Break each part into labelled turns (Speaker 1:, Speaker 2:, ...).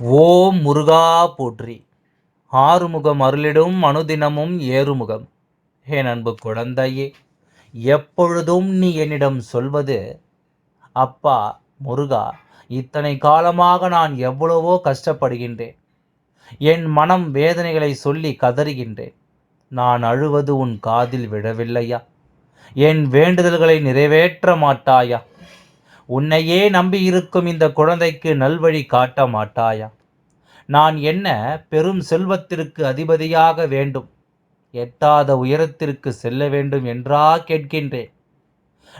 Speaker 1: ஓம் முருகா போற்றி. ஆறுமுகம் அருளிடும் அனுதினமும் ஏறுமுகம். ஹே அன்பு குழந்தையே எப்பொழுதும் நீ என்னிடம் சொல்வது அப்பா முருகா இத்தனை காலமாக நான் எவ்வளவோ கஷ்டப்படுகின்றேன். என் மனம் வேதனைகளை சொல்லி கதறுகின்றேன். நான் அழுவது உன் காதில் விழவில்லையா என் வேண்டுதல்களை நிறைவேற்ற மாட்டாயா? உன்னையே நம்பி இருக்கும் இந்த குழந்தைக்கு நல்வழி காட்ட மாட்டாயா? நான் என்ன பெரும் செல்வத்திற்கு அதிபதியாக வேண்டும்? எட்டாத உயரத்திற்கு செல்ல வேண்டும் என்றா கேட்கின்றேன்.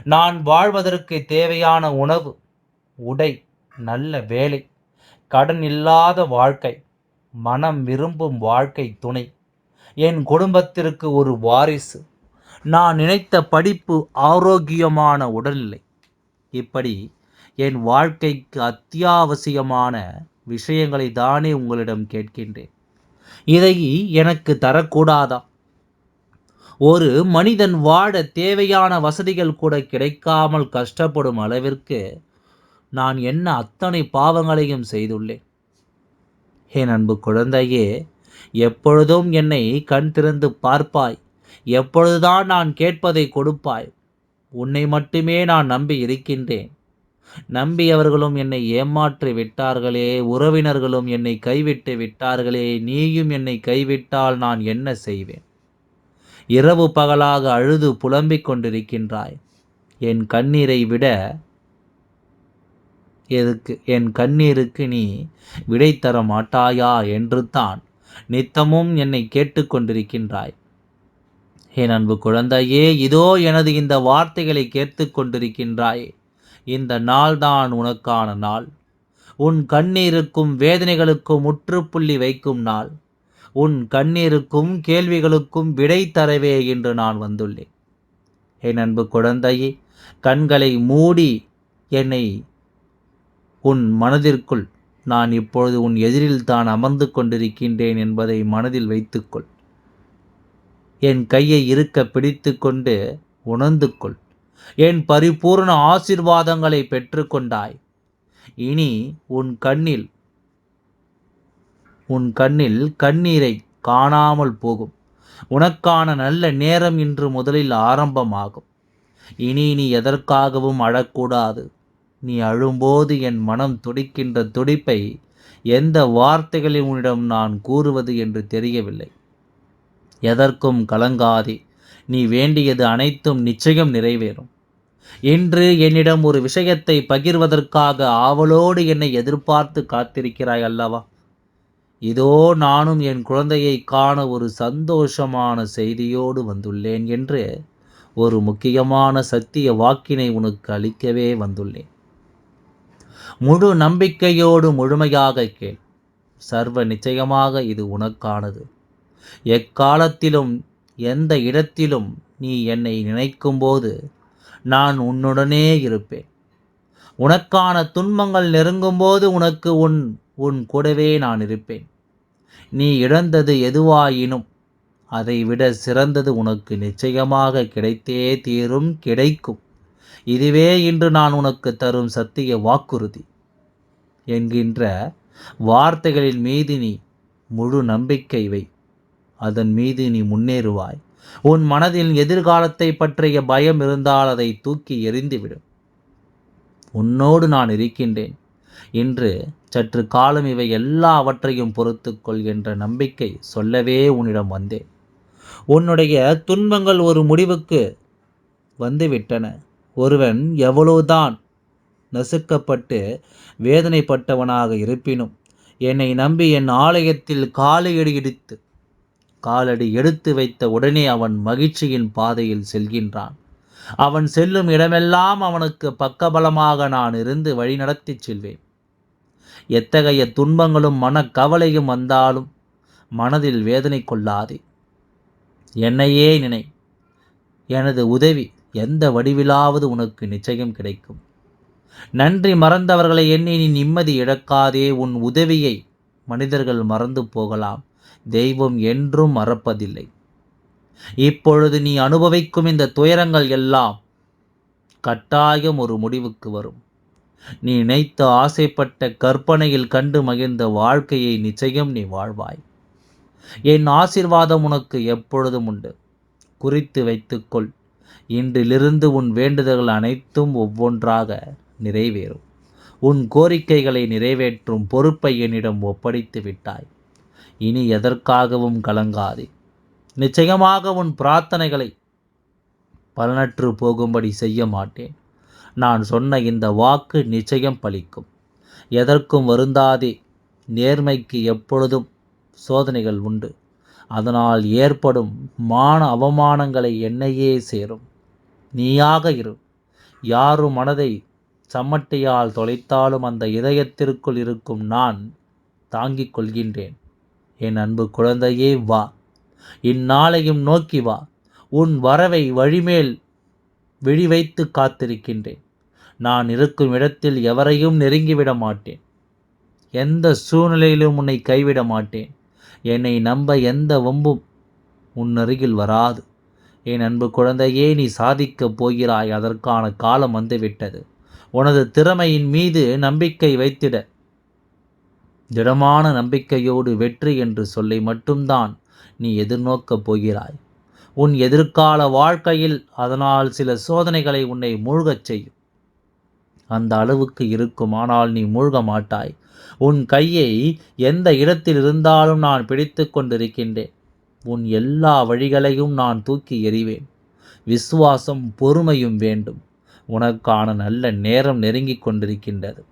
Speaker 1: நான் வாழ்வதற்கு தேவையான உணவு உடை நல்ல வேலை கடன் இல்லாத வாழ்க்கை மனம் விரும்பும் வாழ்க்கை துணை என் குடும்பத்திற்கு ஒரு வாரிசு நான் நினைத்த படிப்பு ஆரோக்கியமான உடல்நிலை இப்படி என் வாழ்க்கைக்கு அத்தியாவசியமான விஷயங்களை தானே உங்களிடம் கேட்கின்றேன். இதை எனக்கு தரக்கூடாதா? ஒரு மனிதன் வாழ தேவையான வசதிகள் கூட கிடைக்காமல் கஷ்டப்படும் அளவிற்கு நான் என்ன அத்தனை பாவங்களையும் செய்துள்ளேன்? என் அன்பு குழந்தையே எப்பொழுதும் என்னை கண் திறந்து பார்ப்பாய். எப்பொழுதுதான் நான் கேட்பதை கொடுப்பாய். உன்னை மட்டுமே நான் நம்பி இருக்கின்றேன் நம்பியவர்களும் என்னை ஏமாற்றி விட்டார்களே உறவினர்களும் என்னை கைவிட்டு விட்டார்களே நீயும் என்னை கைவிட்டால் நான் என்ன செய்வேன்? இரவு பகலாக அழுது புலம்பிக் கொண்டிருக்கின்றாய். என் கண்ணீரை விட எதுக்கு என் கண்ணீருக்கு நீ விடை தர மாட்டாயா என்று தான் நித்தமும் என்னை கேட்டுக்கொண்டிருக்கின்றாய் என் அன்பு குழந்தையே இதோ எனது இந்த வார்த்தைகளை கேட்டு கொண்டிருக்கின்றாய். இந்த நாள்தான் உனக்கான நாள். உன் கண்ணீருக்கும் வேதனைகளுக்கும் முற்றுப்புள்ளி வைக்கும் நாள். உன் கண்ணீருக்கும் கேள்விகளுக்கும் விடை தரவே என்று நான் வந்துள்ளேன். என் அன்பு குழந்தையே கண்களை மூடி என்னை உன் மனதிற்குள் நான் இப்பொழுது உன் எதிரில் தான் அமர்ந்து கொண்டிருக்கின்றேன் என்பதை மனதில் வைத்துக்கொள். என் கையை இருக்க பிடித்து கொண்டு உணர்ந்து கொள் என் பரிபூர்ண ஆசிர்வாதங்களை பெற்றுக்கொண்டாய். இனி உன் கண்ணில் உன் கண்ணில் கண்ணீரை காணாமல் போகும். உனக்கான நல்ல நேரம் இன்று முதலில் ஆரம்பமாகும். இனி நீ எதற்காகவும் அழக்கூடாது. நீ அழும்போது என் மனம் துடிக்கின்ற துடிப்பை எந்த வார்த்தைகளில் உன்னிடம் நான் கூறுவது என்று தெரியவில்லை. எதற்கும் கலங்காதே. நீ வேண்டியது அனைத்தும் நிச்சயம் நிறைவேறும். இன்று என்னிடம் ஒரு விஷயத்தை பகிர்வதற்காக ஆவலோடு என்னை எதிர்பார்த்து காத்திருக்கிறாய் அல்லவா? இதோ நானும் என் குழந்தையை காண ஒரு சந்தோஷமான செய்தியோடு வந்துள்ளேன் என்று ஒரு முக்கியமான சத்திய வாக்கினை உனக்கு அளிக்கவே வந்துள்ளேன். முழு நம்பிக்கையோடு முழுமையாக கேள். சர்வ நிச்சயமாக இது உனக்கானது. எக்காலத்திலும் எந்த இடத்திலும் நீ என்னை நினைக்கும்போது நான் உன்னுடனே இருப்பேன். உனக்கான துன்பங்கள் நெருங்கும்போது உனக்கு உன் உன் கூடவே நான் இருப்பேன். நீ இழந்தது எதுவாயினும் அதைவிட சிறந்தது உனக்கு நிச்சயமாக கிடைத்தே தீரும் கிடைக்கும். இதுவே இன்று நான் உனக்கு தரும் சத்திய வாக்குறுதி. என்கின்ற வார்த்தைகளின் மீது நீ முழு நம்பிக்கை வை. அதன் மீது நீ முன்னேறுவாய். உன் மனதில் எதிர்காலத்தை பற்றிய பயம் இருந்தால் அதை தூக்கி எறிந்துவிடும். உன்னோடு நான் இருக்கின்றேன். இன்று சற்று காலம் இவை எல்லாவற்றையும் பொறுத்துக்கொள் என்ற நம்பிக்கை சொல்லவே உன்னிடம் வந்தேன். உன்னுடைய துன்பங்கள் ஒரு முடிவுக்கு வந்துவிட்டன. ஒருவன் எவ்வளவுதான் நசுக்கப்பட்டு வேதனைப்பட்டவனாக இருப்பினும் என்னை நம்பி என் ஆலயத்தில் காலையடி இடித்து காலடி எடுத்து வைத்த உடனே அவன் மகிழ்ச்சியின் பாதையில் செல்கின்றான். அவன் செல்லும் இடமெல்லாம் அவனுக்கு பக்கபலமாக நான் இருந்து வழிநடத்திச் செல்வேன். எத்தகைய துன்பங்களும் மனக்கவலையும் வந்தாலும் மனதில் வேதனை கொள்ளாதே. என்னையே நினை எனது உதவி எந்த வடிவிலாவது உனக்கு நிச்சயம் கிடைக்கும். நன்றி மறந்தவர்களை எண்ணி நீ நிம்மதி இழக்காதே உன் உதவியை மனிதர்கள் மறந்து போகலாம். தெய்வம் என்றும் மறப்பதில்லை. இப்பொழுது நீ அனுபவிக்கும் இந்த துயரங்கள் எல்லாம் கட்டாயம் ஒரு முடிவுக்கு வரும். நீ நினைத்த ஆசைப்பட்ட கற்பனையில் கண்டு மகிழ்ந்த வாழ்க்கையை நிச்சயம் நீ வாழ்வாய். என் ஆசிர்வாதம் உனக்கு எப்பொழுதும் உண்டு. குறித்து வைத்துக்கொள். இன்றிலிருந்து உன் வேண்டுதல்கள் அனைத்தும் ஒவ்வொன்றாக நிறைவேறும். உன் கோரிக்கைகளை நிறைவேற்றும் பொறுப்பை என்னிடம் ஒப்படைத்து விட்டாய். இனி எதற்காகவும் கலங்காதே. நிச்சயமாக உன் பிரார்த்தனைகளை பலனற்று போகும்படி செய்ய மாட்டேன். நான் சொன்ன இந்த வாக்கு நிச்சயம் பலிக்கும். எதற்கும் வருந்தாதே. நேர்மைக்கு எப்பொழுதும் சோதனைகள் உண்டு. அதனால் ஏற்படும் மான அவமானங்களை என்னையே சேரும். நீயாக இரு. யாரும் மனதை சம்மட்டியால் தொலைத்தாலும் அந்த இதயத்திற்குள் இருக்கும் நான் தாங்கிக் கொள்கின்றேன். என் அன்பு குழந்தையே வா. இந்நாளையும் நோக்கி வா. உன் வரவை வழிமேல் விழி வைத்து காத்திருக்கின்றேன். நான் இருக்கும் இடத்தில் எவரையும் நெருங்கிவிட மாட்டேன். எந்த சூழ்நிலையிலும் உன்னை கைவிட மாட்டேன். என்னை நம்ப எந்த வம்பும் உன் அருகில் வராது. என் அன்பு குழந்தையே நீ சாதிக்கப் போகிறாய். அதற்கான காலம் வந்துவிட்டது. உனது திறமையின் மீது நம்பிக்கை வைத்திட திடமான நம்பிக்கையோடு வெற்றி என்று சொல்லை மட்டும்தான் நீ எதிர்நோக்கப் போகிறாய். உன் எதிர்கால வாழ்க்கையில் அதனால் சில சோதனைகளை உன்னை மூழ்கச் செய்யும். அந்த அளவுக்கு இருக்கும் ஆனால் நீ மூழ்க மாட்டாய். உன் கையை எந்த இடத்தில் இருந்தாலும் நான் பிடித்து கொண்டிருக்கின்றேன். உன் எல்லா வழிகளையும் நான் தூக்கி எறிவேன். விசுவாசம் பொறுமையும் வேண்டும். உனக்கான நல்ல நேரம் நெருங்கிக் கொண்டிருக்கின்றது.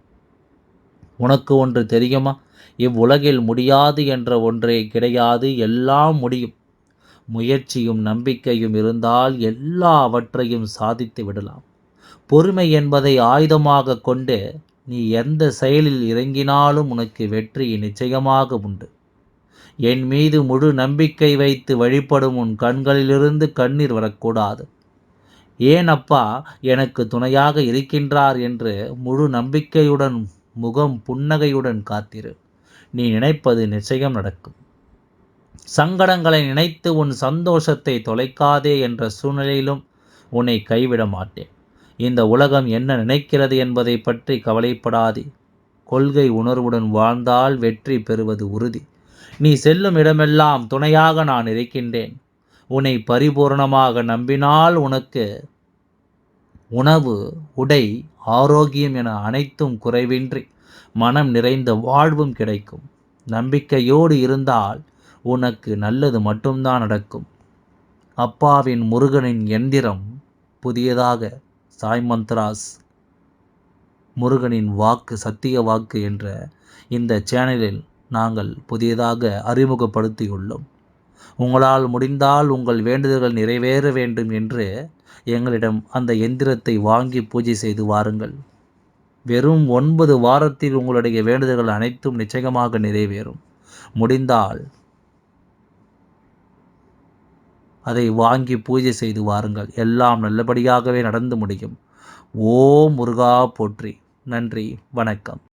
Speaker 1: உனக்கு ஒன்று தெரியுமா? இவ்வுலகில் முடியாது என்ற ஒன்றே கிடையாது எல்லாம் முடியும். முயற்சியும் நம்பிக்கையும் இருந்தால் எல்லாவற்றையும் சாதித்து விடலாம். பொறுமை என்பதை ஆயுதமாக கொண்டு நீ எந்த செயலில் இறங்கினாலும் உனக்கு வெற்றி நிச்சயமாக உண்டு. என் மீது முழு நம்பிக்கை வைத்து வழிபடும் உன் கண்களிலிருந்து கண்ணீர் வரக்கூடாது. ஏன் அப்பா எனக்கு துணையாக இருக்கின்றார் என்று முழு நம்பிக்கையுடன் முகம் புன்னகையுடன் காத்திரு. நீ நினைப்பது நிச்சயம் நடக்கும். சங்கடங்களை நினைத்து உன் சந்தோஷத்தை தொலைக்காதே என்ற சூழ்நிலையிலும் உன்னை கைவிட மாட்டேன். இந்த உலகம் என்ன நினைக்கிறது என்பதை பற்றி கவலைப்படாதே. கொள்கை உணர்வுடன் வாழ்ந்தால் வெற்றி பெறுவது உறுதி. நீ செல்லும் இடமெல்லாம் துணையாக நான் இருக்கின்றேன். உன்னை பரிபூர்ணமாக நம்பினால் உனக்கு உணவு உடை ஆரோக்கியம் என அனைத்தும் குறைவின்றி மனம் நிறைந்த வாழ்வும் கிடைக்கும். நம்பிக்கையோடு இருந்தால் உனக்கு நல்லது மட்டும்தான் நடக்கும். அப்பாவின் முருகனின் எந்திரம் புதியதாக. சாய் மந்த்ராஸ் முருகனின் வாக்கு சத்திய வாக்கு என்ற இந்த சேனலில் நாங்கள் புதியதாக அறிமுகப்படுத்தியுள்ளோம். உங்களால் முடிந்தால் உங்கள் வேண்டுதல்கள் நிறைவேற வேண்டும் என்று எங்களிடம் அந்த எந்திரத்தை வாங்கி பூஜை செய்து வாருங்கள். வெறும் ஒன்பது வாரத்தில் உங்களுடைய வேண்டுதல்கள் அனைத்தும் நிச்சயமாக நிறைவேறும். முடிந்தால் அதை வாங்கி பூஜை செய்து வாருங்கள். எல்லாம் நல்லபடியாகவே நடந்து முடியும். ஓம் முருகா போற்றி. நன்றி. வணக்கம்.